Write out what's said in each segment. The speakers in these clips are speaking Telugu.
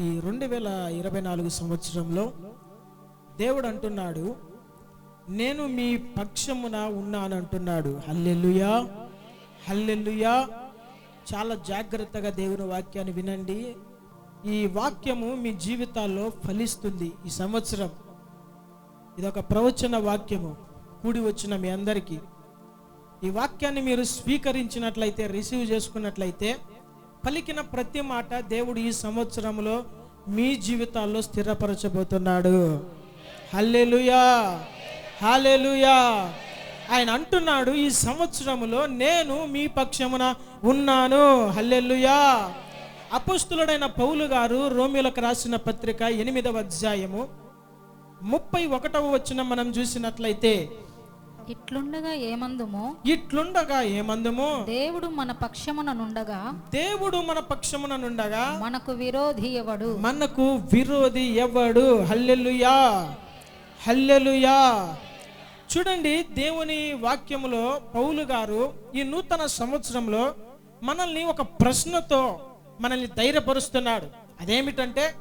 ఈ రెండు వేల ఇరవై నాలుగు సంవత్సరంలో దేవుడు అంటున్నాడు నేను మీ పక్షమున ఉన్నాను అంటున్నాడు. హల్లెల్లుయా హల్లెల్లుయా చాలా జాగ్రత్తగా దేవుని వాక్యాన్ని వినండి. ఈ వాక్యము మీ జీవితాల్లో ఫలిస్తుంది ఈ సంవత్సరం. ఇది ఒక ప్రవచన వాక్యము. కూడి వచ్చిన మీ అందరికీ. ఈ వాక్యాన్ని మీరు స్వీకరించినట్లయితే రిసీవ్ చేసుకున్నట్లయితే పలికిన ప్రతి మాట దేవుడు ఈ సంవత్సరంలో మీ జీవితాల్లో స్థిరపరచబోతున్నాడు. హల్లెలుయా! హాలెలుయా ఆయన అంటున్నాడు ఈ సంవత్సరములో నేను మీ పక్షమున ఉన్నాను. హల్లెలుయా! అపుస్తులుడైన పౌలు గారు రోమిలకు రాసిన పత్రిక ఎనిమిదవ అధ్యాయము ముప్పై ఒకటవ వచ్చిన మనం చూసినట్లయితే ఇట్లుండగా ఏమందుమో? ఇట్లుండగా ఏమందుము? దేవుడు మన పక్షమున నుండగా దేవుడు మన పక్షమున నుండగా మనకు విరోధి ఎవడు? మనకు విరోధి ఎవడు? హల్లెలుయా! హల్లెలుయా! చూడండి దేవుని వాక్యములో పౌలు గారు ఈ నూతన సంవత్సరంలో మనల్ని ఒక ప్రశ్నతో మనల్ని ధైర్యపరుస్తున్నాడు. అదేమిటంటే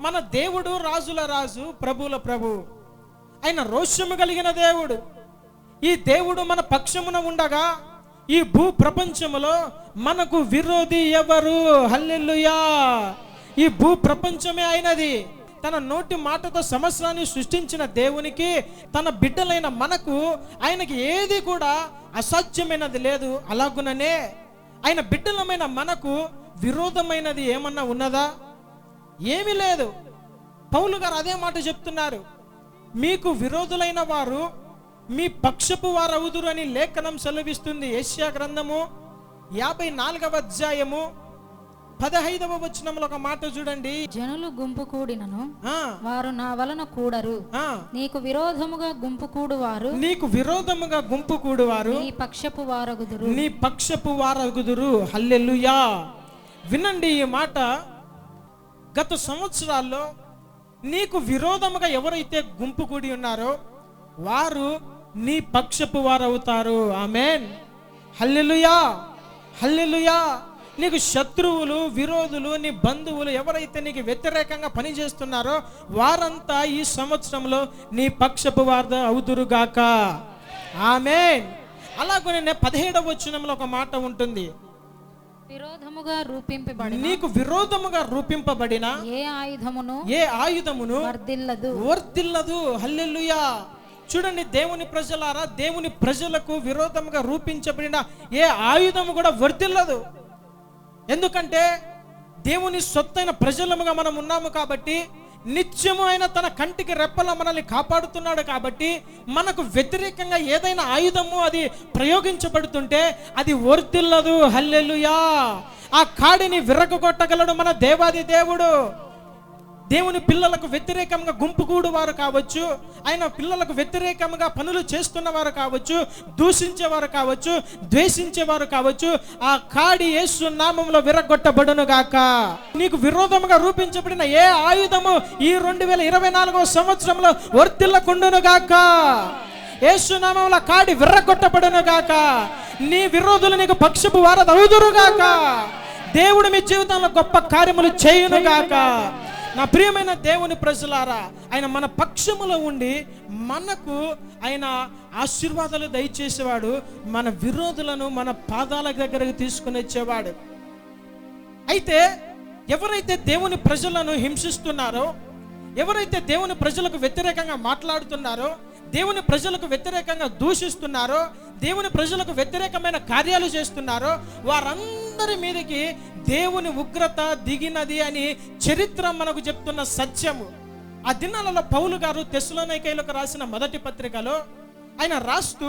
మన దేవుడు రాజుల రాజు ప్రభుల ప్రభు. ఆయన రోషము కలిగిన దేవుడు. ఈ దేవుడు మన పక్షమున ఉండగా ఈ భూ ప్రపంచములో మనకు విరోధి ఎవరు? హల్లెల్లుయా ఈ భూ ప్రపంచమే అయినది. తన నోటి మాటతో సంవత్సరాన్ని సృష్టించిన దేవునికి తన బిడ్డలైన మనకు ఆయనకి ఏది కూడా అసాధ్యమైనది లేదు. అలాగుననే ఆయన బిడ్డలమైన మనకు విరోధమైనది ఏమన్నా ఉన్నదా? ఏమీ లేదు. పౌలు గారు అదే మాట చెప్తున్నారు. మీకు విరోధులైన వారు మీ పక్షపు వారు అవుదురు అని లేఖనం సెలవిస్తుంది ఏషియా గ్రంథము యాభై నాలుగవ అధ్యాయము పదహైదవ వచనంలో ఒక మాట చూడండి. జనులు గుంపు కూడినను వారు నా వలన కూడరు. నీకు విరోధముగా గుంపు కూడు వారు నీకు విరోధముగా గుంపు కూడువారు. నీ పక్షపు వారగుదురు. నీ పక్షపు వారగుదురు. హల్లెలూయా. వినండి ఈ మాట. గత సంవత్సరాల్లో నీకు విరోధముగా ఎవరైతే గుంపు కూడి ఉన్నారో వారు నీ పక్షపు వారు అవుతారు ఆమెన్. హల్లెలూయా. హల్లెలూయా. నీకు శత్రువులు విరోధులు నీ బంధువులు ఎవరైతే నీకు వ్యతిరేకంగా పనిచేస్తున్నారో వారంతా ఈ సంవత్సరంలో నీ పక్షపు వారు అవుదురుగాక ఆమెన్. అలాగనే పదిహేడవ వచనంలో ఒక మాట ఉంటుంది. విరోధముగా రూపింపబడి నీకు విరోధముగా రూపింపబడిన? ఏ ఆయుధమును? ఏ ఆయుధమును? వర్ధిల్లదు. వర్తిల్లదు హల్లెలూయా. చూడండి దేవుని ప్రజలారా దేవుని ప్రజలకు విరోధంగా రూపించబడిన ఏ ఆయుధము కూడా వర్తిల్లదు. ఎందుకంటే దేవుని సొత్తైన ప్రజలముగా మనం ఉన్నాము కాబట్టి నిత్యము ఆయన తన కంటికి రెప్పల మనల్ని కాపాడుతున్నాడు కాబట్టి మనకు వ్యతిరేకంగా ఏదైనా ఆయుధము అది ప్రయోగించబడుతుంటే అది వర్తిల్లదు. హల్లెలుయా! ఆ కాడిని విరగొట్టగలడు మన దేవాది దేవుడు. దేవుని పిల్లలకు వ్యతిరేకంగా గుంపుకూడు వారు కావచ్చు ఆయన పిల్లలకు వ్యతిరేకంగా పనులు చేస్తున్నవారు కావచ్చు దూషించేవారు కావచ్చు ద్వేషించేవారు కావచ్చు ఆ కాడి యేసు నామంలో విరగొట్టబడును గాక. నీకు విరోధముగా రూపించబడిన ఏ ఆయుధము ఈ రెండు వేల ఇరవై నాలుగో సంవత్సరంలో వర్తిల్లకుండును గాక. యేసు నామంలో కాడి విర్రగొట్టబడును గాక. నీ విరోధులు నీకు పక్షపు వారదవుదురు గాక. దేవుడు మీ జీవితంలో గొప్ప కార్యములు చేయును గాక. నా ప్రియమైన దేవుని ప్రజలారా ఆయన మన పక్షములో ఉండి మనకు ఆయన ఆశీర్వాదాలు దయచేసేవాడు మన విరోధులను మన పాదాల దగ్గరకు తీసుకుని వచ్చేవాడు. అయితే ఎవరైతే దేవుని ప్రజలను హింసిస్తున్నారో ఎవరైతే దేవుని ప్రజలకు వ్యతిరేకంగా మాట్లాడుతున్నారో దేవుని ప్రజలకు వ్యతిరేకంగా దూషిస్తున్నారో దేవుని ప్రజలకు వ్యతిరేకమైన కార్యాలు చేస్తున్నారో వారందరూ మీదకి దేవుని ఉగ్రత దిగినది అని చరిత్ర మనకు చెప్తున్న సత్యము. ఆ దినాలలో పౌలు గారు తెస్సులోనైకైలకు రాసిన మొదటి పత్రికలో ఆయన రాస్తూ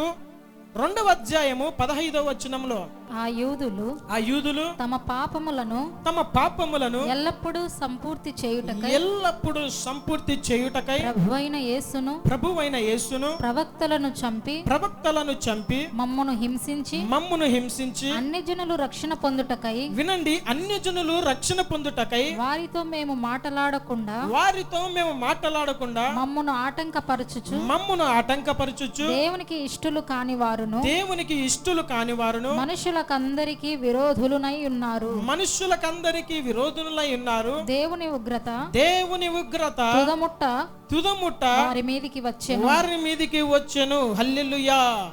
రెండవ అధ్యాయము పదహైదవ వచనంలో ఆ యూదులు ఆ యూదులు తమ పాపములను తమ పాపములను ఎల్లప్పుడూ సంపూర్తి చేయుటకై ఎల్లప్పుడూ సంపూర్తి చేయుటకై ప్రభువైన యేసును ప్రభువైన యేసును ప్రవక్తలను చంపి ప్రవక్తలను చంపి మమ్మును హింసించి మమ్మును హింసించి అన్ని జనులు రక్షణ పొందుటకై వినండి అన్యజనులు రక్షణ పొందుటకై వారితో మేము మాటలాడకుండా వారితో మేము మాట్లాడకుండా మమ్మును ఆటంకపరచుచు మమ్మును ఆటంకపరచుచు దేవునికి ఇష్టలు కాని వారును దేవునికి ఇష్టలు కాని వారును మనుషుల మనుష్యులకందరికీ విరోధులునై ఉన్నారు. మనుష్యులకందరికీ విరోధులై ఉన్నారు. దేవుని ఉగ్రత దేవుని ఉగ్రత తుదముట్ట తుదముట్ట వారి మీదికి వచ్చెను. వారి మీదికి వచ్చెను. హల్లెలూయా.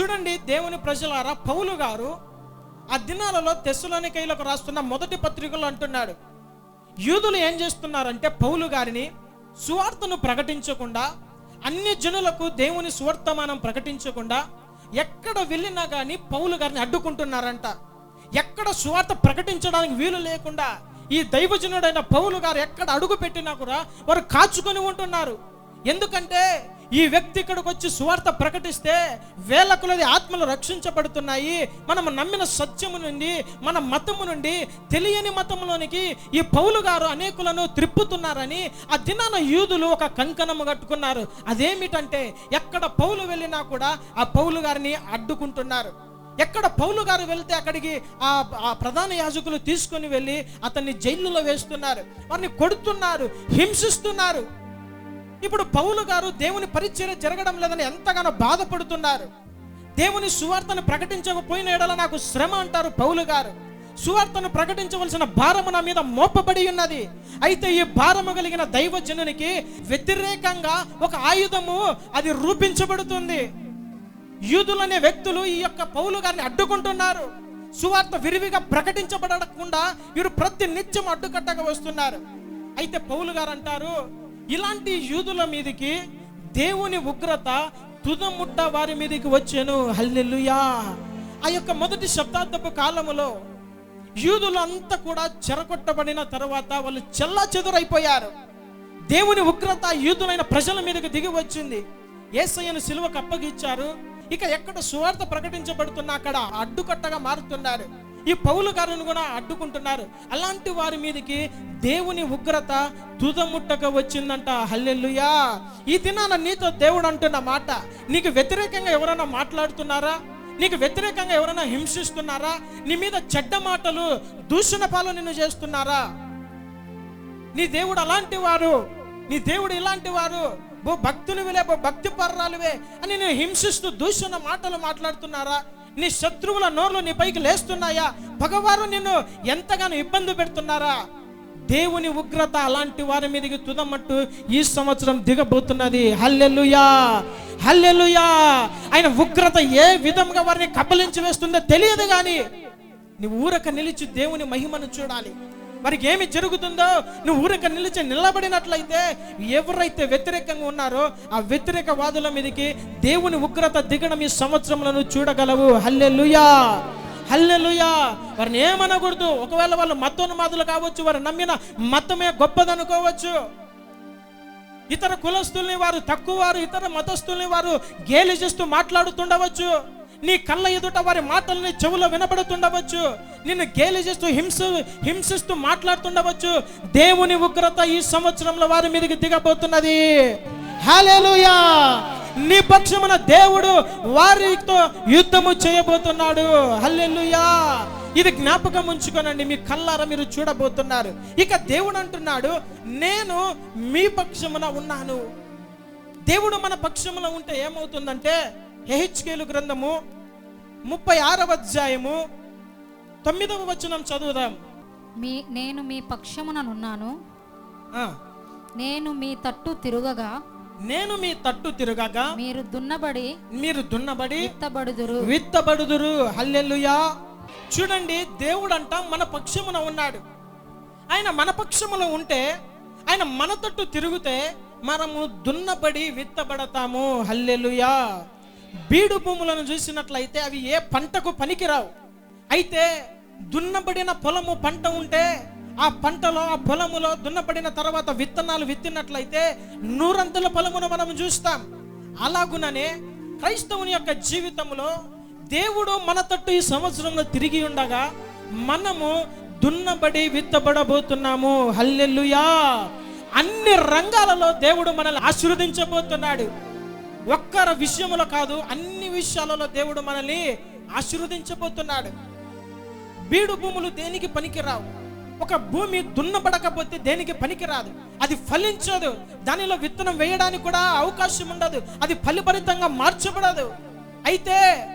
చూడండి దేవుని ప్రజలారా పౌలు గారు ఆ దినాలలో తెస్సులోనికైలకు రాస్తున్న మొదటి పత్రికలు అంటున్నాడు. యూదులు ఏం చేస్తున్నారంటే పౌలు గారిని సువార్తను ప్రకటించకుండా అన్ని జనులకు దేవుని సువర్తమానం ప్రకటించకుండా ఎక్కడ వెళ్ళినా కానీ పౌలు గారిని అడ్డుకుంటున్నారంట. ఎక్కడ సువార్త ప్రకటించడానికి వీలు లేకుండా ఈ దైవజనుడైన పౌలు గారు ఎక్కడ అడుగు పెట్టినా కూడా వారు కాచుకొని ఉంటున్నారు. ఎందుకంటే ఈ వ్యక్తి ఇక్కడికి వచ్చి సువార్త ప్రకటిస్తే వేల కొలది ఆత్మలు రక్షించబడుతున్నాయి. మనం నమ్మిన సత్యము నుండి మన మతము నుండి తెలియని మతంలోనికి ఈ పౌలు గారు అనేకులను త్రిప్పుతున్నారని ఆ దినాన యూదులు ఒక కంకణము కట్టుకున్నారు. అదేమిటంటే ఎక్కడ పౌలు వెళ్ళినా కూడా ఆ పౌలు గారిని అడ్డుకుంటున్నారు. ఎక్కడ పౌలు గారు వెళ్తే అక్కడికి ఆ ఆ ప్రధాన యాజకులు తీసుకొని వెళ్ళి అతన్ని జైలులో వేస్తున్నారు. వారిని కొడుతున్నారు హింసిస్తున్నారు. ఇప్పుడు పౌలు గారు దేవుని పరిచయం జరగడం లేదని ఎంతగానో బాధపడుతున్నారు. దేవుని సువార్తను ప్రకటించకపోయిన ఎడల నాకు శ్రమ అంటారు పౌలు గారు. సువార్తను ప్రకటించవలసిన భారము నా మీద మోపబడి ఉన్నది. అయితే ఈ భారము కలిగిన దైవజనునికి వ్యతిరేకంగా ఒక ఆయుధము అది రూపించబడుతుంది. యూదులనే వ్యక్తులు ఈ యొక్క పౌలు గారిని అడ్డుకుంటున్నారు. సువార్త విరివిగా ప్రకటించబడకుండా వీరు ప్రతి నిత్యం అడ్డుకట్టగా వస్తున్నారు. అయితే పౌలు గారు అంటారు ఇలాంటి యూదుల మీదికి దేవుని ఉగ్రత తుదముట్ట వారి మీదకి వచ్చాను. హల్లెలూయా. ఆ యొక్క మొదటి శతాబ్దపు కాలములో యూదులంతా కూడా చెరగొట్టబడిన తర్వాత వాళ్ళు చెల్లా చెదురైపోయారు. దేవుని ఉగ్రత యూదులైన ప్రజల మీదకి దిగి వచ్చింది. ఏసయ్యను సిలువకు అప్పగిచ్చారు ఇక ఎక్కడ సువార్త ప్రకటించబడుతున్నా అక్కడ అడ్డుకట్టగా మారుతున్నారు. ఈ పౌలు గారిని కూడా అడ్డుకుంటున్నారు. అలాంటి వారి మీదకి దేవుని ఉగ్రత తుదముట్టక వచ్చిందంట. హల్లెల్లుయా ఈ దినాన నీతో దేవుడు అంటున్న మాట. నీకు వ్యతిరేకంగా ఎవరైనా మాట్లాడుతున్నారా? నీకు వ్యతిరేకంగా ఎవరైనా హింసిస్తున్నారా? నీ మీద చెడ్డ మాటలు దూషణ పాలు నిన్ను చేస్తున్నారా? నీ దేవుడు అలాంటి వారు. నీ దేవుడు ఇలాంటి వారు. భక్తులు బో భక్తి పర్రాలువే అని నేను హింసిస్తూ దూషణ మాటలు మాట్లాడుతున్నారా? నీ శత్రువుల నోర్లు నీ పైకి లేస్తున్నాయా? పగవారు నిన్ను ఎంతగానో ఇబ్బంది పెడుతున్నారా? దేవుని ఉగ్రత అలాంటి వారి మీదకి తుదమట్టు ఈ సంవత్సరం దిగబోతున్నది. హల్లెలుయా! హల్లెలుయా! ఆయన ఉగ్రత ఏ విధంగా వారిని కబలించి వేస్తుందో తెలియదు కానీ నీ ఊరక నిలిచి దేవుని మహిమను చూడాలి. వారికి ఏమి జరుగుతుందో? నువ్వు ఊరక నిలిచి నిలబడినట్లయితే ఎవరైతే వ్యతిరేకంగా ఉన్నారో ఆ వ్యతిరేక వాదుల మీదకి దేవుని ఉగ్రత దిగడం ఈ సంవత్సరంలో నువ్వు చూడగలవు. హల్లెలుయా! హల్లెలుయా! వారిని ఏమనకూడదు. ఒకవేళ వాళ్ళు మతోన్మాదులు కావచ్చు వారు నమ్మిన మతమే గొప్పదనుకోవచ్చు. ఇతర కులస్తుల్ని వారు తక్కువ వారు ఇతర మతస్థుల్ని వారు గేలి చేస్తూ మాట్లాడుతుండవచ్చు. నీ కళ్ళ ఎదుట వారి మాటల్ని చెవులో వినబడుతుండవచ్చు. నిన్ను గేలి చేస్తూ హింస హింసిస్తూ మాట్లాడుతుండవచ్చు. దేవుని ఉగ్రత ఈ సంవత్సరంలో వారి మీదకి దిగబోతున్నది. హాలేలుయా నీ పక్షమున దేవుడు వారితో యుద్ధము చేయబోతున్నాడు. హల్లెలుయా! ఇది జ్ఞాపకం ఉంచుకోనండి మీ కళ్ళారా మీరు చూడబోతున్నారు. ఇక దేవుడు అంటున్నాడు నేను మీ పక్షమున ఉన్నాను. దేవుడు మన పక్షమున ఉంటే ఏమవుతుందంటే హెహెచ్కేలు గ్రంథము ముప్పై ఆరవ అధ్యాయము తొమ్మిదవ వచనం చదువుదాం. మీ నేను మీ పక్షముననున్నాను. నేను మీ తట్టు తిరుగగా. నేను మీ తట్టు తిరగగా. మీరు దున్నబడి మీరు దున్నబడి విత్తబడుదురు. విత్తబడుదురు. హల్లెలూయా. చూడండి దేవుడంట మన పక్షమున ఉన్నాడు. ఆయన మన పక్షములో ఉంటే ఆయన మన తట్టు తిరిగితే మనము దున్నబడి విత్తబడతాము. హల్లెలూయా. బీడు భూములను చూసినట్లయితే అవి ఏ పంటకు పనికిరావు. అయితే దున్నబడిన పొలము పంట ఉంటే ఆ పంటలో ఆ పొలములో దున్నబడిన తర్వాత విత్తనాలు విత్తినట్లయితే నూరంతుల పొలమును మనం చూస్తాం. అలాగుననే క్రైస్తవుని యొక్క జీవితంలో దేవుడు మన తట్టు ఈ సంవత్సరంలో తిరిగి ఉండగా మనము దున్నబడి విత్తబడబోతున్నాము. హల్లెల్లుయా అన్ని రంగాలలో దేవుడు మనల్ని ఆశీర్వదించబోతున్నాడు. ఒక్కర విషయంలో కాదు అన్ని విషయాలలో దేవుడు మనల్ని ఆశీర్వదించబోతున్నాడు. బీడు భూములు దేనికి పనికిరావు? ఒక భూమి దున్నబడకపోతే దేనికి పనికిరాదు? అది ఫలించదు. దానిలో విత్తనం వేయడానికి కూడా అవకాశం ఉండదు. అది ఫలిభరితంగా మార్చబడదు. అయితే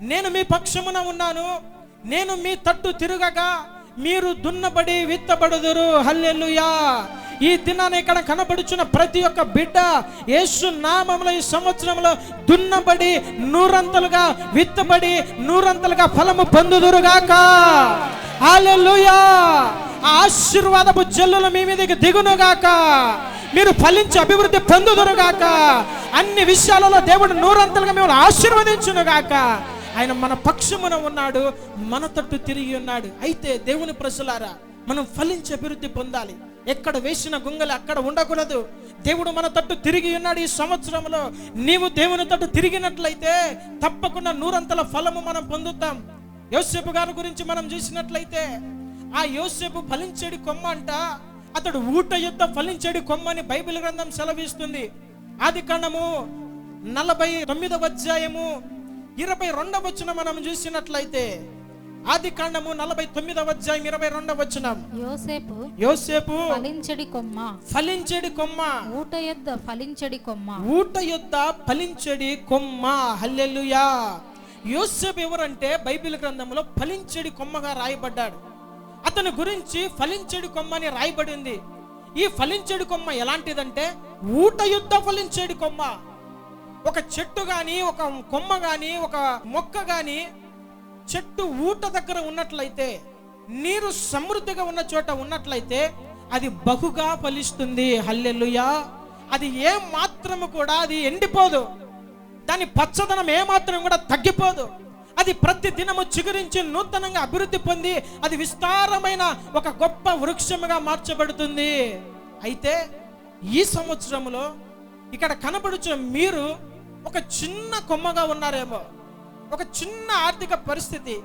నేను మీ పక్షమున ఉన్నాను. నేను మీ తట్టు తిరగగా మీరు దున్నబడి విత్తబడుదురు. హల్లెలూయా. ఈ దినాన ఇక్కడ కనబడుచున్న ప్రతి ఒక్క బిడ్డ యేసు నామంలో ఈ సంవత్సరంలో దున్నబడి నూరంతలుగా విత్తబడి నూరంతలుగా ఫలము పొందుదురుగాక హల్లెలూయా. ఆ ఆశీర్వాదపు జల్లులు మీ మీదకి దిగునుగాక మీరు ఫలించి అభివృద్ధి పొందుదురుగాక అన్ని విషయాలలో దేవుడు నూరంతలుగా మిమ్మల్ని ఆశీర్వదించునుగాక ఆయన మన పక్షమున ఉన్నాడు మన తట్టు తిరిగి ఉన్నాడు. అయితే దేవుని ప్రజలారా మనం ఫలించి అభివృద్ధి పొందాలి. ఎక్కడ వేసిన గుంగలు అక్కడ ఉండకూడదు. దేవుడు మన తట్టు తిరిగి ఉన్నాడు ఈ సంవత్సరంలో. నీవు దేవుని తట్టు తిరిగినట్లయితే తప్పకుండా నూరంతల ఫలము మనం పొందుతాం. యోసేపు గారి గురించి మనం చూసినట్లయితే ఆ యోసేపు ఫలించేడి కొమ్మ అంట అతడు ఊట యుద్ధ ఫలించేడి కొమ్మ అని బైబిల్ గ్రంథం సెలవిస్తుంది. ఆది కాండము నలభై తొమ్మిదవ అధ్యాయము ఇరవై రెండవ వచ్చిన మనం చూసినట్లయితే ఆది కాండము నలభై తొమ్మిదవ అధ్యాయం ఇరవై రెండవ వచనం. యోసేపు యోసేపు ఫలించడి కొమ్మ. ఫలించేడి కొమ్మ. ఊట యొద్ద ఫలించడి కొమ్మ. ఊట యొద్ద ఫలించడి కొమ్మ. హల్లెలూయా. యోసేపు ఎవరంటే బైబిల్ గ్రంథంలో ఫలించడి కొమ్మగా రాయబడ్డాడు. అతని గురించి ఫలించడి కొమ్మ అని రాయబడింది. ఈ ఫలించడి కొమ్మ ఎలాంటిదంటే ఊట యుద్ధ ఫలించేడి కొమ్మ. ఒక చెట్టు కానీ ఒక కొమ్మ కానీ ఒక మొక్క కానీ చెట్టు ఊట దగ్గర ఉన్నట్లయితే నీరు సమృద్ధిగా ఉన్న చోట ఉన్నట్లయితే అది బహుగా ఫలిస్తుంది. హల్లెలూయా. అది ఏ మాత్రము కూడా అది ఎండిపోదు. దాని పచ్చదనం ఏ మాత్రం కూడా తగ్గిపోదు. అది ప్రతి దినము చిగురించి నూతనంగా అభివృద్ధి పొంది అది విస్తారమైన ఒక గొప్ప వృక్షముగా మార్చబడుతుంది. అయితే ఈ సంవత్సరంలో ఇక్కడ కనబడుచు మీరు ఒక చిన్న కొమ్మగా ఉన్నారేమో. ఒక చిన్న ఆర్థిక పరిస్థితి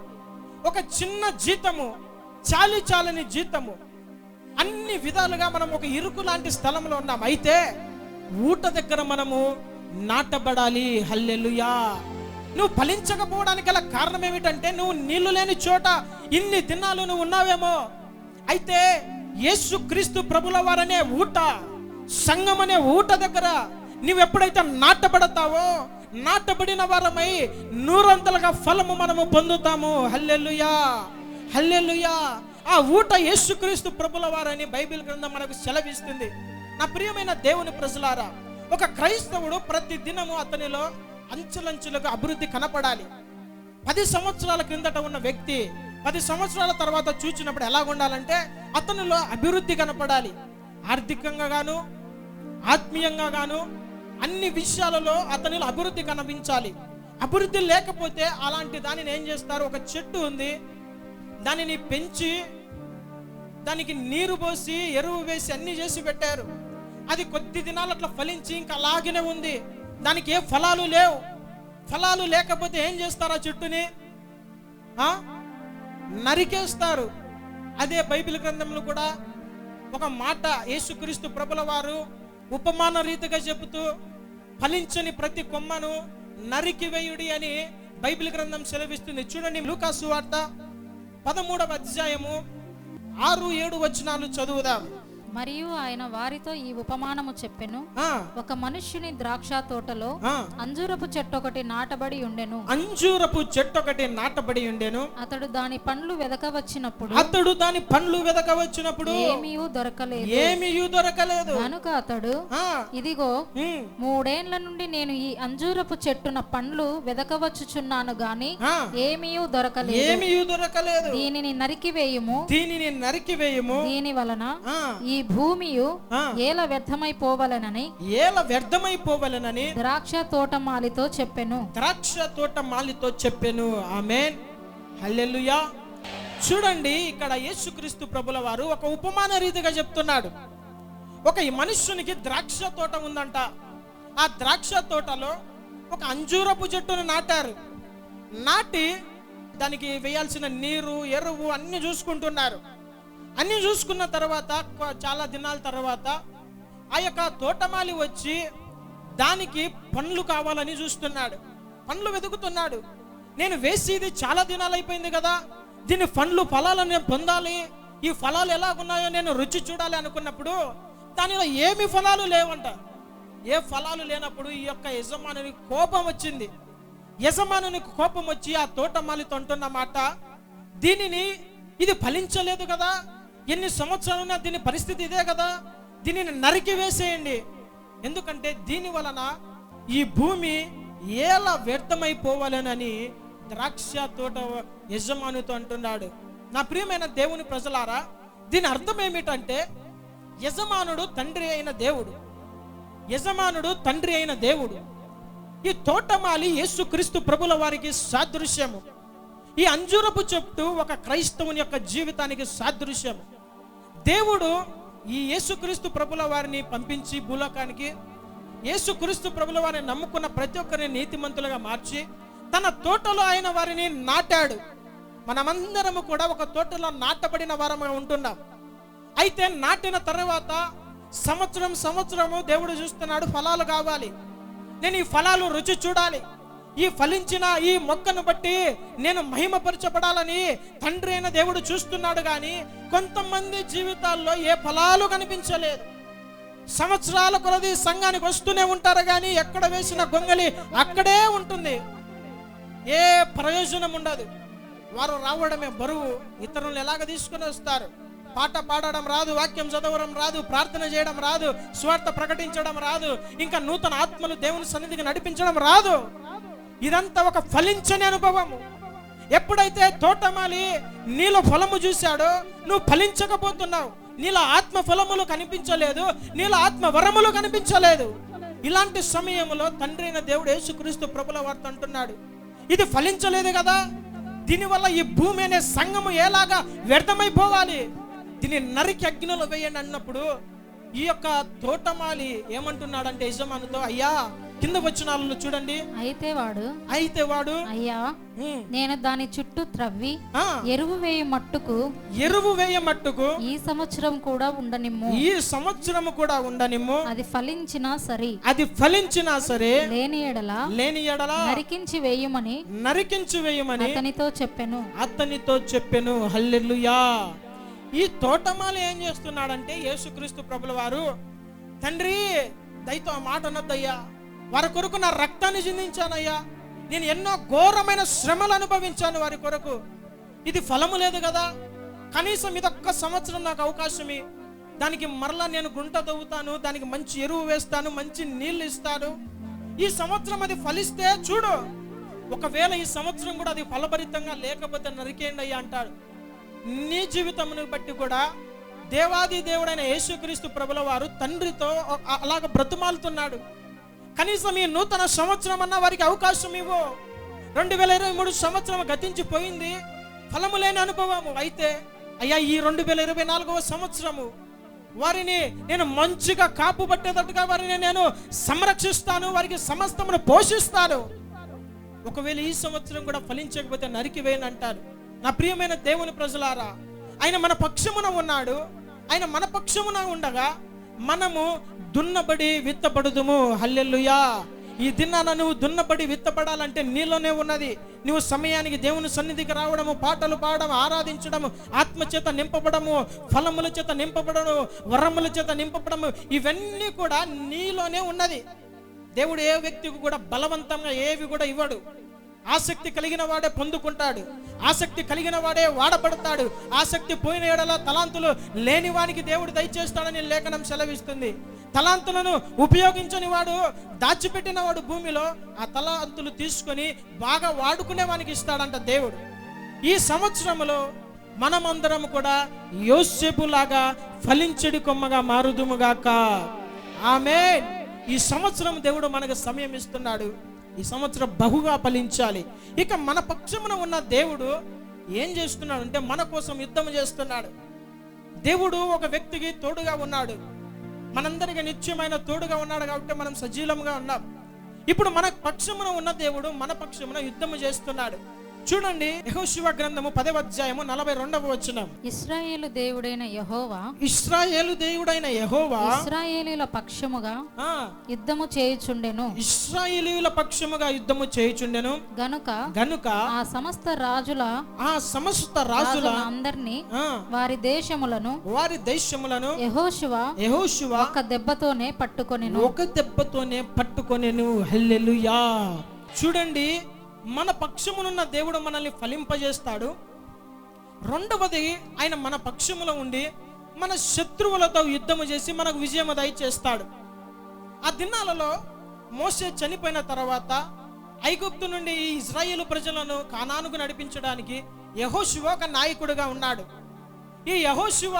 ఒక చిన్న జీతము చాలి చాలని జీతము. అన్ని విధాలుగా మనం ఒక ఇరుకు లాంటి స్థలంలో ఉన్నాం. అయితే ఊట దగ్గర మనము నాటబడాలి. హల్లెలుయా! నువ్వు ఫలించకపోవడానికి గల కారణం ఏమిటంటే నువ్వు నీళ్ళు లేని చోట ఇన్ని దినాలు నువ్వు ఉన్నావేమో. అయితే యేసు క్రీస్తు ప్రభుల వారనే ఊట సంఘం అనే ఊట దగ్గర నువ్వు ఎప్పుడైతే నాటబడతావో నాటబడిన వారమై నూరంతలుగా ఫలము మనము పొందుతాము. హల్లెలుయా! హల్లెలుయా! ఆ ఊట యేసుక్రీస్తు ప్రభుల వారని బైబిల్ గ్రంథం మనకు సెలవిస్తుంది. నా ప్రియమైన దేవుని ప్రజలారా ఒక క్రైస్తవుడు ప్రతి దినము అతనిలో అంచులంచులుగా అభివృద్ధి కనపడాలి. పది సంవత్సరాల క్రిందట ఉన్న వ్యక్తి పది సంవత్సరాల తర్వాత చూచినప్పుడు ఎలా ఉండాలంటే అతనిలో అభివృద్ధి కనపడాలి. ఆర్థికంగా గాను ఆత్మీయంగా గాను అన్ని విషయాలలో అతనిలో అభివృద్ధి కనిపించాలి. అభివృద్ధి లేకపోతే అలాంటి దానిని ఏం చేస్తారు? ఒక చెట్టు ఉంది. దానిని పెంచి దానికి నీరు పోసి ఎరువు వేసి అన్ని చేసి పెట్టారు. అది కొద్ది దినాలు అట్లా ఫలించి ఇంకా అలాగనే ఉంది. దానికి ఏ ఫలాలు లేవు. ఫలాలు లేకపోతే ఏం చేస్తారు ఆ చెట్టుని? నరికేస్తారు. అదే బైబిల్ గ్రంథంలో కూడా ఒక మాట యేసుక్రీస్తు ప్రభుల వారు ఉపమాన రీతిగా చెబుతూ ఫలించని ప్రతి కొమ్మను నరికివేయుడి అని బైబిల్ గ్రంథం సెలవిస్తుంది. చూడండి లూకాసు వార్త పదమూడవ అధ్యాయము ఆరు ఏడు వచనాలు చదువుదాం. మరియు ఆయన వారితో ఈ ఉపమానము చెప్పెను. ఒక మనుష్యుని ద్రాక్ష తోటలో. అంజూరపు చెట్టు ఒకటి నాటబడి ఉండెను. అంజూరపు చెట్టు ఒకటి నాటబడి ఉండెను. అతడు దాని పండ్లు వెదకవచ్చినప్పుడు అతడు దాని పండ్లు వెదక వచ్చినప్పుడు ఏమీ దొరకలేదు. ఏమీ దొరకలేదు. కనుక అతడు ఇదిగో మూడేండ్ల నుండి నేను ఈ అంజూరపు చెట్టున పండ్లు వెదకవచ్చుచున్నాను గాని ఏమీ దొరకలేదు. ఏమీ దొరకలేదు. దీనిని నరికివేయుము. దీనిని నరికివేయము. దీని వలన ఆ, ఈ భూమియు. ఏల వ్యర్థమైపోవలనని ఏల వ్యర్థమైపోవలనని ద్రాక్ష తోటమాలితో చెప్పెను. ద్రాక్ష తోట మాలితో చెప్పాను. ఆమెన్. హల్లెలూయా. చూడండి ఇక్కడ యేసుక్రీస్తు ప్రభుల వారు ఒక ఉపమాన రీతిగా చెప్తున్నాడు. ఒక ఈ మనుష్యునికి ద్రాక్ష తోట ఉందంట. ఆ ద్రాక్ష తోటలో ఒక అంజూరపు చెట్టును నాటారు. నాటి దానికి వేయాల్సిన నీరు ఎరువు అన్ని చూసుకుంటున్నారు. అన్ని చూసుకున్న తర్వాత చాలా దినాల తర్వాత ఆ యొక్క తోటమాలి వచ్చి దానికి పండ్లు కావాలని చూస్తున్నాడు. పండ్లు వెతుకుతున్నాడు. నేను వేసేది చాలా దినాలు అయిపోయింది కదా దీని పండ్లు ఫలాలను నేను పొందాలి. ఈ ఫలాలు ఎలాగున్నాయో నేను రుచి చూడాలి అనుకున్నప్పుడు దానిలో ఏమి ఫలాలు లేవంట. ఏ ఫలాలు లేనప్పుడు ఈ యొక్క యజమానుని కోపం వచ్చింది. యజమానునికి కోపం వచ్చి ఆ తోటమాలితో అంటున్న మాట దీనిని ఇది ఫలించలేదు కదా ఎన్ని సంవత్సరాలున్నా దీని పరిస్థితి ఇదే కదా? దీనిని నరికి వేసేయండి. ఎందుకంటే దీని వలన ఈ భూమి ఎలా వ్యర్థమైపోవాలనని ద్రాక్ష తోట యజమానితో అంటున్నాడు. నా ప్రియమైన దేవుని ప్రజలారా దీని అర్థం ఏమిటంటే యజమానుడు తండ్రి అయిన దేవుడు. యజమానుడు తండ్రి అయిన దేవుడు. ఈ తోటమాలి యేసుక్రీస్తు ప్రభుల వారికి సాదృశ్యము. ఈ అంజూరపు చెప్తూ ఒక క్రైస్తవుని యొక్క జీవితానికి సాదృశ్యము. దేవుడు ఈ యేసుక్రీస్తు ప్రభుల వారిని పంపించి భూలోకానికి యేసుక్రీస్తు ప్రభుల వారిని నమ్ముకున్న ప్రతి ఒక్కరిని నీతిమంతులుగా మార్చి తన తోటలో ఆయన వారిని నాటాడు. మనమందరము కూడా ఒక తోటలో నాటబడిన వారముగా ఉంటున్నాం. అయితే నాటిన తర్వాత సంవత్సరం సంవత్సరము దేవుడు చూస్తున్నాడు ఫలాలు కావాలి. నేను ఈ ఫలాలు రుచి చూడాలి. ఈ ఫలించిన ఈ మొక్కను బట్టి నేను మహిమపరచబడాలని తండ్రి అయిన దేవుడు చూస్తున్నాడు కానీ కొంతమంది జీవితాల్లో ఏ ఫలాలు కనిపించలేదు. సంవత్సరాల కొలది సంఘానికి వస్తూనే ఉంటారు కానీ ఎక్కడ వేసిన గొంగలి అక్కడే ఉంటుంది. ఏ ప్రయోజనం ఉండదు. వారు రావడమే బరువు. ఇతరులను ఎలాగ తీసుకుని వస్తారు? పాట పాడడం రాదు వాక్యం చదవడం రాదు ప్రార్థన చేయడం రాదు స్వార్థ ప్రకటించడం రాదు ఇంకా నూతన ఆత్మలు దేవుని సన్నిధికి నడిపించడం రాదు. ఇదంతా ఒక ఫలించని అనుభవము. ఎప్పుడైతే తోటమాలి నీలో ఫలము చూశాడో నువ్వు ఫలించకపోతున్నావు. నీలో ఆత్మ ఫలములు కనిపించలేదు నీలో ఆత్మ వరములు కనిపించలేదు. ఇలాంటి సమయంలో తండ్రి అయిన దేవుడు యేసుక్రీస్తు ప్రభుల వార్త అంటున్నాడు. ఇది ఫలించలేదు కదా? దీనివల్ల ఈ భూమి అనే సంఘము ఎలాగా వ్యర్థమైపోవాలి? దీన్ని నరికి అగ్నిలో వేయండి అన్నప్పుడు ఈ యొక్క తోటమాలి ఏమంటున్నాడంటే యజమానుతో అయ్యా కింద వచ్చిన చూడండి. అయితే వాడు అయితే వాడు అయ్యా "ఉమ్, నేను దాని చుట్టూ త్రవ్వి ఎరువు వేయి మట్టుకు ఎరువు వేయ మట్టుకు ఈ సంవత్సరం కూడా ఉండనిమ్ము. ఈ సంవత్సరము కూడా ఉండనిమ్ము. అది ఫలించినా సరి. అది ఫలించినా సరే లేని ఎడల లేని ఎడల నరికించి వేయుమని నరికించి వేయమని అతనితో చెప్పెను. అతనితో చెప్పెను. హల్లెలూయా. ఈ తోటమాలి ఏం చేస్తున్నాడంటే యేసుక్రీస్తు ప్రభుల వారు తండ్రి దయతో ఆ మాట అనొద్దయ్యా. వారి కొరకు నా రక్తాన్ని చిందించానయ్యా నేను ఎన్నో ఘోరమైన శ్రమలు అనుభవించాను వారి కొరకు. ఇది ఫలము లేదు కదా. కనీసం ఇదొక్క సంవత్సరం నాకు అవకాశమే. దానికి మరలా నేను గుంట తవ్వుతాను దానికి మంచి ఎరువు వేస్తాను మంచి నీళ్ళు ఇస్తాను. ఈ సంవత్సరం అది ఫలిస్తే చూడు. ఒకవేళ ఈ సంవత్సరం కూడా అది ఫలభరితంగా లేకపోతే నరికేయండి అయ్యా అంటాడు. నీ జీవితమును బట్టి కూడా దేవాది దేవుడైన యేసుక్రీస్తు ప్రభుల వారు తండ్రితో అలాగ బ్రతుమాలుతున్నాడు. కనీసం ఈ నూతన సంవత్సరం అన్న వారికి అవకాశం ఇవ్వు. రెండు వేల ఇరవై మూడు సంవత్సరం గతించిపోయింది ఫలము లేని అనుభవము. అయితే అయ్యా ఈ రెండు వేల ఇరవై నాలుగవ సంవత్సరము వారిని నేను మంచిగా కాపు పట్టేటట్టుగా వారిని నేను సంరక్షిస్తాను వారికి సమస్తమును పోషిస్తాను. ఒకవేళ ఈ సంవత్సరం కూడా ఫలించకపోతే నరికివేయను అంటారు. నా ప్రియమైన దేవుని ప్రజలారా ఆయన మన పక్షమున ఉన్నాడు. ఆయన మన పక్షమున ఉండగా మనము దున్నబడి విత్తబడుదుము. హల్లెల్లుయా ఈ దినాన నువ్వు దున్నబడి విత్తపడాలంటే నీలోనే ఉన్నది. నువ్వు సమయానికి దేవుని సన్నిధికి రావడము పాటలు పాడడం ఆరాధించడము ఆత్మ చేత నింపబడము ఫలముల చేత నింపబడము వరముల చేత నింపబడము ఇవన్నీ కూడా నీలోనే ఉన్నది. దేవుడు ఏ వ్యక్తికి కూడా బలవంతంగా ఏవి కూడా ఇవ్వడు. ఆసక్తి కలిగిన వాడే పొందుకుంటాడు. ఆసక్తి కలిగిన వాడే వాడబడతాడు. ఆసక్తి పోయిన ఏడల తలాంతులు లేని వానికి దేవుడు దయచేస్తాడని లేఖనం సెలవిస్తుంది. తలాంతులను ఉపయోగించని వాడు దాచిపెట్టిన వాడు భూమిలో ఆ తలాంతులు తీసుకొని బాగా వాడుకునే వానికి ఇస్తాడంట దేవుడు. ఈ సంవత్సరంలో మనమందరం కూడా యోసేపులాగా ఫలించడి కొమ్మగా మారుదుముగాక ఆమె ఈ సంవత్సరం దేవుడు మనకు సమయం ఇస్తున్నాడు. ఈ సంవత్సరం బహుగా ఫలించాలి. ఇక మన పక్షమున ఉన్న దేవుడు ఏం చేస్తున్నాడు అంటే మన కోసం యుద్ధం చేస్తున్నాడు. దేవుడు ఒక వ్యక్తికి తోడుగా ఉన్నాడు. మనందరికీ నిత్యమైన తోడుగా ఉన్నాడు కాబట్టి మనం సజీలంగా ఉన్నాం. ఇప్పుడు మన పక్షమున ఉన్న దేవుడు మన పక్షమున యుద్ధము చేస్తున్నాడు. చూడండి యెహోషువ గ్రంథము పదవ అధ్యాయము నలభై రెండవ వచనం. ఇస్రాయేలు దేవుడైన యహోవా ఇస్రాయేలు దేవుడైన యెహోవా ఇస్రాయేలీల పక్షముగా యుద్ధము చేయుచుండెను. ఇస్రాయేలీయుల పక్షముగా యుద్ధము చేయుచుండెను. గనుక గనుక ఆ సమస్త రాజుల ఆ సమస్త రాజుల అందరినీ వారి దేశములను వారి దేశములను యహోశువ యెహోషువ ఒక దెబ్బతోనే పట్టుకొనెను. ఒక దెబ్బతోనే పట్టుకొనెను. హల్లెలూయా. చూడండి మన పక్షమునున్న దేవుడు మనల్ని ఫలింపజేస్తాడు. రెండవది ఆయన మన పక్షములో ఉండి మన శత్రువులతో యుద్ధము చేసి మనకు విజయము దయచేస్తాడు. ఆ దినాలలో మోసే చనిపోయిన తర్వాత ఐగుప్తు నుండి ఈ ఇజ్రాయేల్ ప్రజలను కానానుకు నడిపించడానికి యహోశివ ఒక నాయకుడిగా ఉన్నాడు. ఈ యహోశివ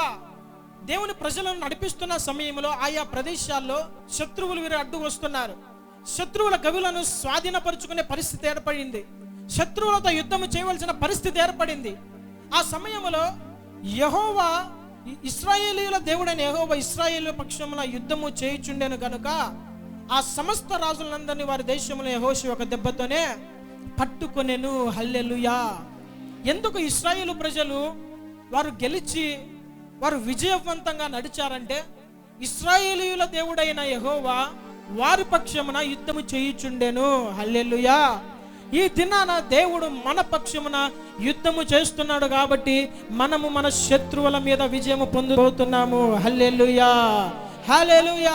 దేవుని ప్రజలను నడిపిస్తున్న సమయంలో ఆయా ప్రదేశాల్లో శత్రువులు వీరు అడ్డు వస్తున్నారు. శత్రువుల గవిలను స్వాధీనపరుచుకునే పరిస్థితి ఏర్పడింది. శత్రువులతో యుద్ధము చేయవలసిన పరిస్థితి ఏర్పడింది. ఆ సమయంలో యహోవా ఇస్రాయేలీల దేవుడైన యహోవా ఇస్రాయేల్ పక్షమున యుద్ధము చేయుచుండెను కనుక ఆ సమస్త రాజులందరినీ వారి దేశంలో యహోషి ఒక దెబ్బతోనే పట్టుకొనెను. హల్లెలుయా! ఎందుకు ఇస్రాయేల్ ప్రజలు వారు గెలిచి వారు విజయవంతంగా నడిచారంటే ఇస్రాయేలీయుల దేవుడైన యహోవా వారి పక్షమున యుద్ధము చేయుచుండెను. హల్లెలూయా. ఈ దినాన దేవుడు మన పక్షమున యుద్ధము చేస్తున్నాడు కాబట్టి మనము మన శత్రువుల మీద విజయము పొందబోతున్నాము హల్లెలూయా. హల్లెలూయా.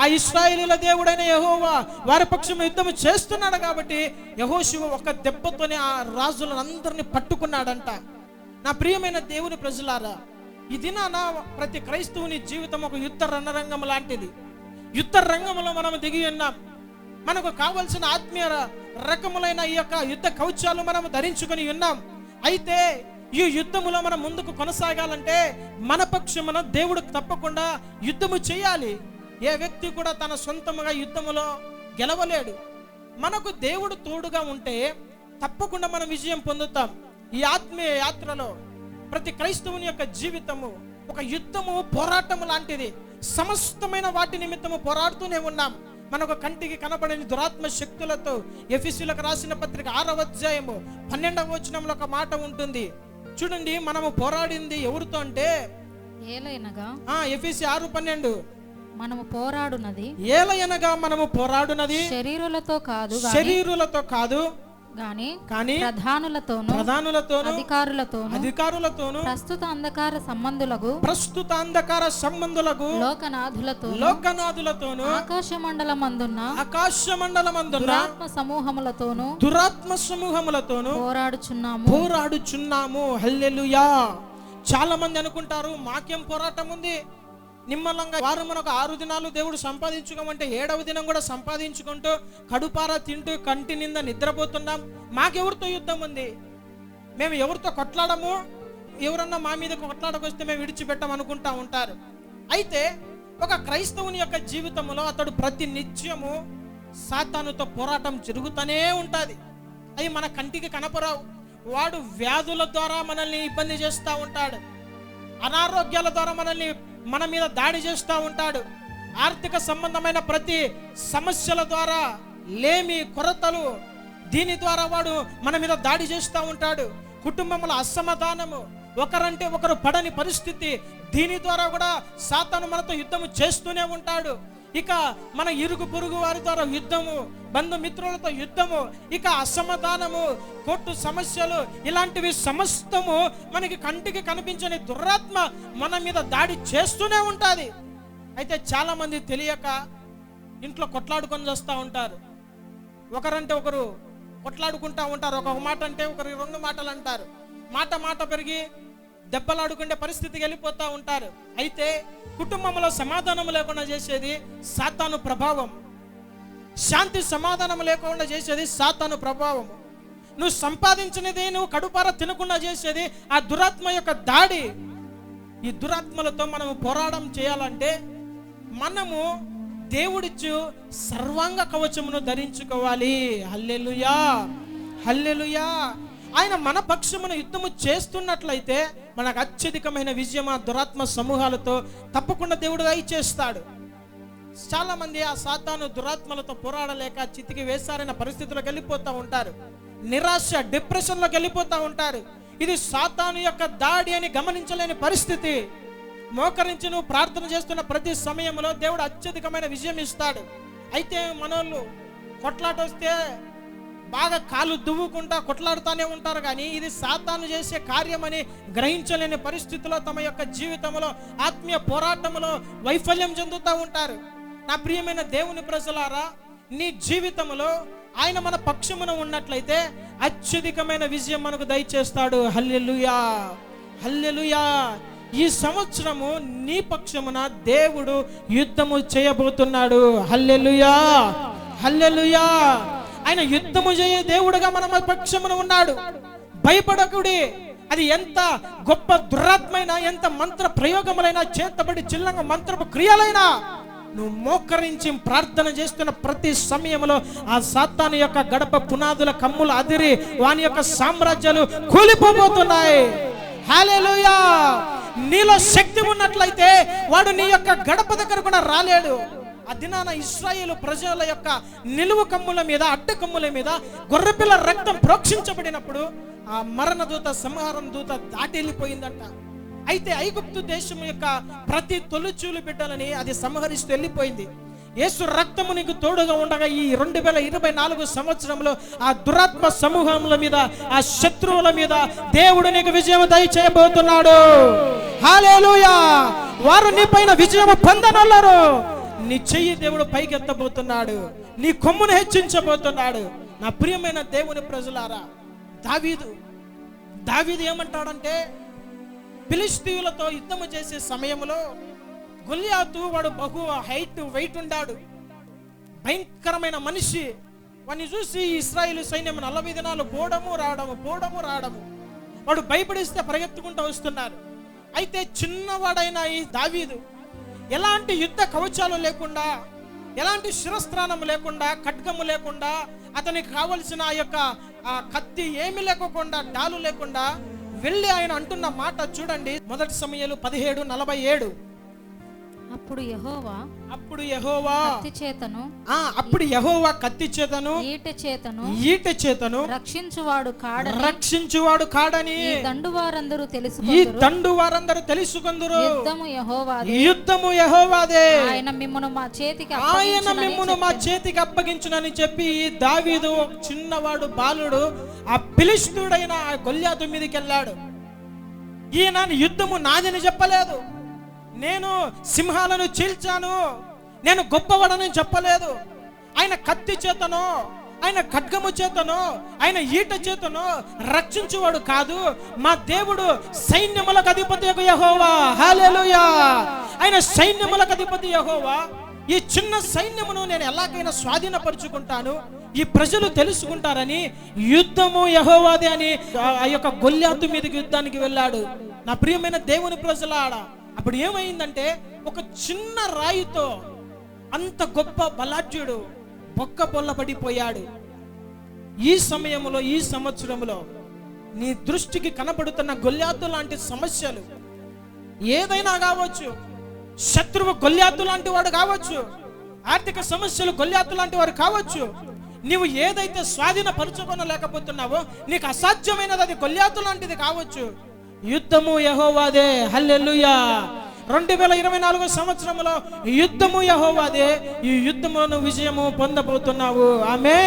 ఆ ఇస్రాయిలీల దేవుడైన యహోవా వారి పక్షం యుద్ధము చేస్తున్నాడు కాబట్టి యహోశివ ఒక దెబ్బతోనే ఆ రాజులందరినీ పట్టుకున్నాడంట. నా ప్రియమైన దేవుని ప్రజలారా ఈ దినాన ప్రతి క్రైస్తవుని జీవితం ఒక యుద్ధ రణరంగం లాంటిది. యుద్ధ రంగంలో మనం దిగి ఉన్నాం. మనకు కావలసిన ఆత్మీయ రకములైన ఈ యొక్క యుద్ధ కవచాలు మనం ధరించుకొని ఉన్నాం. అయితే ఈ యుద్ధములో మనం ముందుకు కొనసాగాలంటే మన పక్షమున దేవుడు తప్పకుండా యుద్ధము చేయాలి. ఏ వ్యక్తి కూడా తన సొంతముగా యుద్ధములో గెలవలేడు. మనకు దేవుడు తోడుగా ఉంటే తప్పకుండా మనం విజయం పొందుతాం. ఈ ఆత్మీయ యాత్రలో ప్రతి క్రైస్తవుని యొక్క జీవితము ఒక యుద్ధము పోరాటము లాంటిది. సమస్తమైన వాటి నిమిత్తము పోరాడుతూనే ఉన్నాం. మనకు కంటికి కనబడని దురాత్మ శక్తులతో ఎఫిసులకు రాసిన పత్రిక ఆరవ అధ్యాయము పన్నెండవ వచనంలో ఒక మాట ఉంటుంది. చూడండి మనము పోరాడింది ఎవరితో అంటే? ఏలైనగా ఎఫిసి ఆరు పన్నెండు. మనము పోరాడునది. ఏలయనగా మనము పోరాడునది. శరీరులతో కాదు శరీరులతో కాదు. గాని కానీ ప్రధానులతోను ప్రధానులతోను అధికారులతోను అధికారులతోను ప్రస్తుత అంధకార సంబంధులకు ప్రస్తుత అంధకార సంబంధులకు లోకనాథులతో లోకనాథులతోను ఆకాశ మండలమందున్న ఆకాశ మండలమందున్న దురాత్మ సమూహములతోను దురాత్మ సమూహములతోను పోరాడుచున్నాము. పోరాడుచున్నాము. హల్లెలూయా. చాలా మంది అనుకుంటారు మాకేం పోరాటం ఉంది నిమ్మలంగా వారు మనకు ఆరు దినాలు దేవుడు సంపాదించుకోమంటే ఏడవ దినం కూడా సంపాదించుకుంటూ కడుపారా తింటూ కంటి నింద నిద్రపోతున్నాం. మాకెవరితో యుద్ధం ఉంది? మేము ఎవరితో కొట్లాడము? ఎవరన్నా మా మీద కొట్లాడకొస్తే మేము విడిచిపెట్టం అనుకుంటా ఉంటారు. అయితే ఒక క్రైస్తవుని యొక్క జీవితంలో అతడు ప్రతి నిత్యము సాతానుతో పోరాటం జరుగుతూనే ఉంటుంది. అవి మన కంటికి కనపరావు. వాడు వ్యాధుల ద్వారా మనల్ని ఇబ్బంది చేస్తూ ఉంటాడు. అనారోగ్యాల ద్వారా మనల్ని మన మీద దాడి చేస్తూ ఉంటాడు. ఆర్థిక సంబంధమైన ప్రతి సమస్యల ద్వారా లేమి కొరతలు దీని ద్వారా వాడు మన మీద దాడి చేస్తూ ఉంటాడు. కుటుంబంలో అసమాధానము ఒకరంటే ఒకరు పడని పరిస్థితి దీని ద్వారా కూడా సాతాను మనతో యుద్ధము చేస్తూనే ఉంటాడు. ఇక మన ఇరుగు పొరుగు వారి ద్వారా యుద్ధము బంధుమిత్రులతో యుద్ధము ఇక అసమాధానము కొట్టు సమస్యలు ఇలాంటివి సమస్తము మనకి కంటికి కనిపించని దురాత్మ మన మీద దాడి చేస్తూనే ఉంటుంది. అయితే చాలా మంది తెలియక ఇంట్లో కొట్లాడుకొని వస్తూ ఉంటారు. ఒకరంటే ఒకరు కొట్లాడుకుంటా ఉంటారు. ఒక మాట అంటే ఒకరు రెండు మాటలు అంటారు. మాట మాట పెరిగి దెబ్బలాడుకునే పరిస్థితికి వెళ్ళిపోతూ ఉంటారు. అయితే కుటుంబంలో సమాధానం లేకుండా చేసేది సాతాను ప్రభావం. శాంతి సమాధానం లేకుండా చేసేది సాతాను ప్రభావం నువ్వు సంపాదించినది నువ్వు కడుపార తినకుండా చేసేది ఆ దురాత్మ యొక్క దాడి. ఈ దురాత్మలతో మనము పోరాటం చేయాలంటే మనము దేవుడిచ్చు సర్వాంగ కవచమును ధరించుకోవాలి. హల్లెలుయా! హల్లెలుయా! ఆయన మన పక్షమును యుద్ధము చేస్తున్నట్లయితే మనకు అత్యధికమైన విజయం ఆ దురాత్మ సమూహాలతో తప్పకుండా దేవుడు దయచేస్తాడు చాలా మంది ఆ సాతాను దురాత్మలతో పోరాడలేక చితికి వేశారైన పరిస్థితుల్లోకి వెళ్ళిపోతూ ఉంటారు. నిరాశ డిప్రెషన్లోకి వెళ్ళిపోతూ ఉంటారు. ఇది సాతాను యొక్క దాడి అని గమనించలేని పరిస్థితి. మోకరించి నువ్వు ప్రార్థన చేస్తున్న ప్రతి సమయంలో దేవుడు అత్యధికమైన విజయం ఇస్తాడు. అయితే మనోళ్ళు కొట్లాట వస్తే బాగా కాళ్ళు దువ్వుకుంటా కొట్లాడుతూనే ఉంటారు కానీ ఇది సాతాను చేసే కార్యమని గ్రహించలేని పరిస్థితిలో తమ యొక్క జీవితంలో ఆత్మీయ పోరాటంలో వైఫల్యం చెందుతూ ఉంటారు. నా ప్రియమైన దేవుని ప్రజలారా నీ జీవితంలో ఆయన మన పక్షమున ఉన్నట్లయితే అత్యధికమైన విజయం మనకు దయచేస్తాడు. హల్లెలుయా! హల్లెలుయా! ఈ సంవత్సరము నీ పక్షమున దేవుడు యుద్ధము చేయబోతున్నాడు. హల్లెలుయా! హల్లెలుయా! ఆయన యుద్ధము చేయ దేవుడుగా మన పక్షమున ఉన్నాడు. భయపడకుడి. అది ఎంత గొప్ప దురాత్మైన ఎంత మంత్ర ప్రయోగములైనా చేతబడి చిల్లంగా మంత్రపు క్రియలైనా నువ్వు మోకరించి ప్రార్థన చేస్తున్న ప్రతి సమయంలో ఆ సాతాను యొక్క గడప పునాదుల కమ్ములు అదిరి వాని యొక్క సామ్రాజ్యాలు కూలిపోబోతున్నాయి. హల్లెలూయా! నీలో శక్తి ఉన్నట్లయితే వాడు నీ యొక్క గడప దగ్గర కూడా రాలేడు. ఆ దినాన ఇస్రాయేల్ ప్రజల యొక్క నిలువు కమ్ముల మీద అడ్డ కమ్ముల మీద గొర్రెపిల్ల రక్తం ప్రోక్షించబడినప్పుడు ఆ మరణ దూత సంహారం దూత దాటి వెళ్ళిపోయిందంట. అయితే ఐగుప్తు దేశం యొక్క ప్రతి తొలిచూలు బిడ్డలని అది సంహరిస్తూ వెళ్ళిపోయింది. యేసు రక్తము నీకు తోడుగా ఉండగా ఈ రెండు వేల ఇరవై నాలుగు సంవత్సరంలో ఆ దురాత్మ సమూహముల మీద ఆ శత్రువుల మీద దేవుడు నీకు విజయం దయచేయబోతున్నాడు. హాలేలుయా వారు నీ పైన విజయం పొందనల్లరు. నీ చెయ్యి దేవుడు పైకెత్తబోతున్నాడు నీ కొమ్మును హెచ్చించబోతున్నాడు. నా ప్రియమైన దేవుని ప్రజలారా దావీదు దావీదు ఏమంటాడంటే పిలిస్తీయులతో యుద్ధము చేసే సమయంలో గొల్యాతు వాడు బహు హైట్ వెయిట్ ఉండాడు. భయంకరమైన మనిషి. వాడిని చూసి ఇస్రాయిల్ సైన్యం నలభై దినాలు పోవడము రావడము పోవడము రావడము వాడు భయపడిస్తే పరిగెత్తుకుంటూ వస్తున్నారు. అయితే చిన్నవాడైన ఈ దావీదు ఎలాంటి యుద్ధ కవచాలు లేకుండా ఎలాంటి శిరస్త్రాణం లేకుండా ఖడ్గము లేకుండా అతనికి కావలసిన ఆ యొక్క ఆ కత్తి ఏమి లేకోకుండా డాలు లేకుండా వెళ్ళి ఆయన అంటున్న మాట చూడండి. మొదటి సమయాలు పదిహేడు నలభై ఏడు. అప్పుడు యెహోవా అప్పుడు యహోవా కత్తి చేతను ఆ అప్పుడు యహోవా కత్తి చేతను ఈట చేతను ఈట చేతను రక్షించువాడు కాడని రక్షించువాడు కాడని ఈ దండు వారందరూ ఈ తెలుసుకుందరు దండు వారందరూ తెలుసుకుందరు. యుద్ధము యెహోవాది. యుద్ధము యహోవాదే. ఆయన మిమ్మను మా చేతికి ఆయన మిమ్మును మా. చేతికి అప్పగించునని చెప్పి ఈ దావీదు ఒక చిన్నవాడు బాలుడు ఆ పిలిస్తుడైన ఆ గొల్యాతు మీదకి వెళ్ళాడు ఈయన యుద్ధము నాదని చెప్పలేదు. నేను సింహాలను చీల్చాను. నేను గొప్పవాడని చెప్పలేదు. ఆయన కత్తి చేతను ఆయన ఖడ్గము చేతను ఆయన ఈట చేతను రక్షించువాడు కాదు. మా దేవుడు సైన్యములకు అధిపతి యహోవా. హాలేలుయా ఆయన సైన్యములకు అధిపతి యహోవా. ఈ చిన్న సైన్యమును నేను ఎలాగైనా స్వాధీనపరుచుకుంటాను. ఈ ప్రజలు తెలుసుకుంటారని యుద్ధము యహోవాదే అని ఆ- యొక్క గొల్లాతు మీదకి యుద్ధానికి వెళ్ళాడు. నా ప్రియమైన దేవుని ప్రజలాడ అప్పుడు ఏమైందంటే ఒక చిన్న రాయితో అంత గొప్ప బలాఢ్యుడు బొక్క పొల్ల పడిపోయాడు. ఈ సమయంలో ఈ సంవత్సరంలో నీ దృష్టికి కనబడుతున్న గొల్లాతు లాంటి సమస్యలు ఏదైనా కావచ్చు శత్రువు గొల్లాతు లాంటి వాడు కావచ్చు ఆర్థిక సమస్యలు గొల్లాతు లాంటి వారు కావచ్చు నీవు ఏదైతే స్వాధీనపరచుకోనలేకపోతున్నావో నీకు అసాధ్యమైనది అది గొల్లాతు లాంటిది కావచ్చు. యుద్ధము యహోవాదే హల్లెలూయా. రెండు వేల ఇరవై నాలుగు సంవత్సరంలో యుద్ధము యహోవాదే ఈ యుద్ధమును విజయము పొందబోతున్నావు. ఆమె